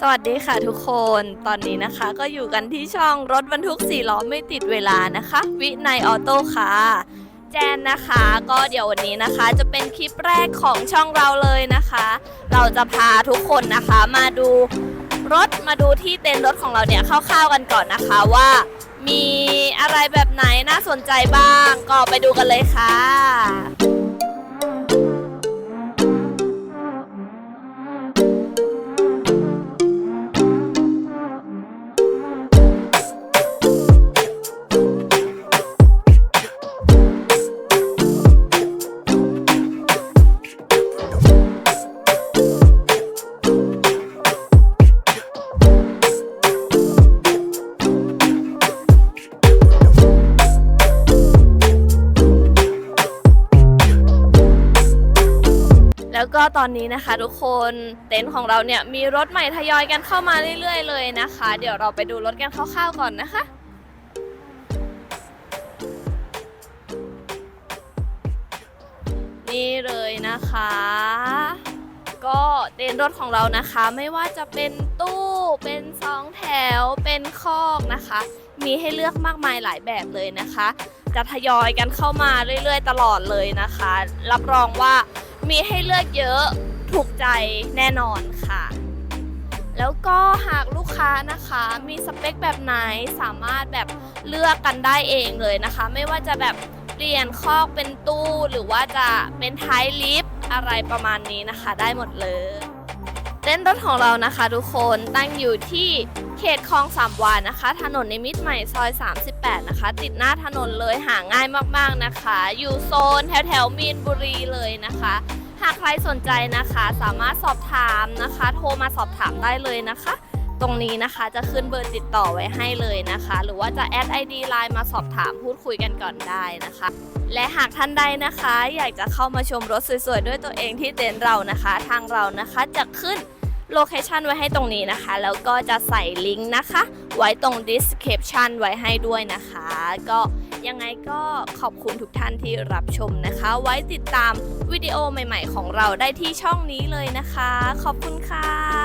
สวัสดีค่ะทุกคน ตอนนี้นะคะก็อยู่กันที่ช่องรถบรรทุก4ล้อไม่ติดเวลานะคะ วิในออโต้ค่ะ แจนนะคะก็เดี๋ยววันนี้นะคะ จะเป็นคลิปแรกของช่องเราเลยนะคะ เราจะพาทุกคนนะคะมาดูรถมาดูที่เต็นท์รถของเราเนี่ยคร่าวๆกันก่อนนะคะว่า มีอะไรแบบไหนน่าสนใจบ้างก็ไปดูกันเลยค่ะ แล้วก็ตอนนี้นะคะ ทุกคนเต็นท์ของเราเนี่ยมีรถใหม่ทยอยกันเข้ามาเรื่อยๆ เลยนะคะ เดี๋ยวเราไปดูรถกันคร่าวๆก่อนนะคะนี่เลยนะคะ ก็เต็นท์รถของเรานะคะไม่ว่าจะเป็นตู้เป็นสองแถวเป็นคอกนะคะ มีให้เลือกมากมายหลายแบบเลยนะคะ จะทยอยกันเข้ามาเรื่อยๆ ตลอดเลยนะคะ รับรองว่า มีให้เลือกเยอะถูกใจแน่นอนค่ะ แล้วก็หากลูกค้านะคะมีสเปคแบบไหนสามารถแบบเลือกกันได้เองเลยนะคะ ไม่ว่าจะแบบเปลี่ยนคอกเป็นตู้หรือว่าจะเป็นท้ายลิฟต์อะไรประมาณนี้นะคะ ได้หมดเลยเต้นรถของเรานะคะทุกคนตั้งอยู่ที่ เขตคลองสามวานนะคะ ถนนนิมิตรใหม่ซอย 38 นะคะ ติดหน้าถนนเลยหาง่ายมากๆนะคะ อยู่โซนแถวแถวมีนบุรีเลยนะคะ หากใครสนใจนะคะ สามารถสอบถามนะคะ โทรมาสอบถามได้เลยนะคะ ตรงนี้นะคะจะขึ้นเบอร์ติดต่อไว้ให้เลยนะคะ หรือว่าจะแอด ID ไลน์มาสอบถามพูดคุยกันก่อนได้นะคะ และหากท่านใดนะคะ อยากจะเข้ามาชมรถสวยๆด้วยตัวเองที่เต็นท์เรานะคะ ทางเรานะคะจะขึ้น โลเคชันไว้ให้ตรงนี้นะคะ แล้วก็จะใส่ลิงก์นะคะ ไว้ตรง description ไว้ให้ด้วยนะคะ ก็ยังไงก็ขอบคุณทุกท่านที่รับชมนะคะ ไว้ติดตามวิดีโอใหม่ ๆ ของเราได้ที่ช่องนี้เลยนะคะ ขอบคุณค่ะ